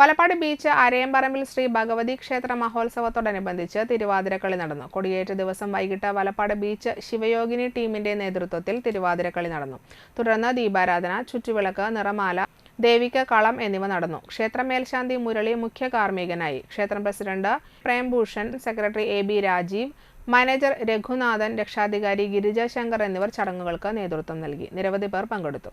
Valappad beach അരയമ്പറമ്പിൽ ശ്രീ ഭഗവതി ക്ഷേത്ര മഹോത്സവത്തോടനുബന്ധിച്ച് തിരുവാതിരക്കളി നടന്നു. കൊടിയേറ്റ ദിവസം വൈകിട്ട് വലപ്പാട് ബീച്ച് ശിവയോഗിനി ടീമിന്റെ നേതൃത്വത്തിൽ തിരുവാതിരക്കളി നടന്നു. തുടർന്ന് ദീപാരാധന ചുറ്റുവിളക്ക് നിറമാല ദേവിക കളം എന്നിവ നടന്നു. ക്ഷേത്ര മേൽശാന്തി മുരളി മുഖ്യ കാർമ്മികനായി. ക്ഷേത്രം president Prembhushan secretary A B Rajeev manager Raghunathan രക്ഷാധികാരി ഗിരിജ ശങ്കർ എന്നിവർ ചടങ്ങുകൾക്ക് നേതൃത്വം നൽകി. നിരവധി പേർ പങ്കെടുത്തു.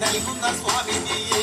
దైవున్న స్వామినియే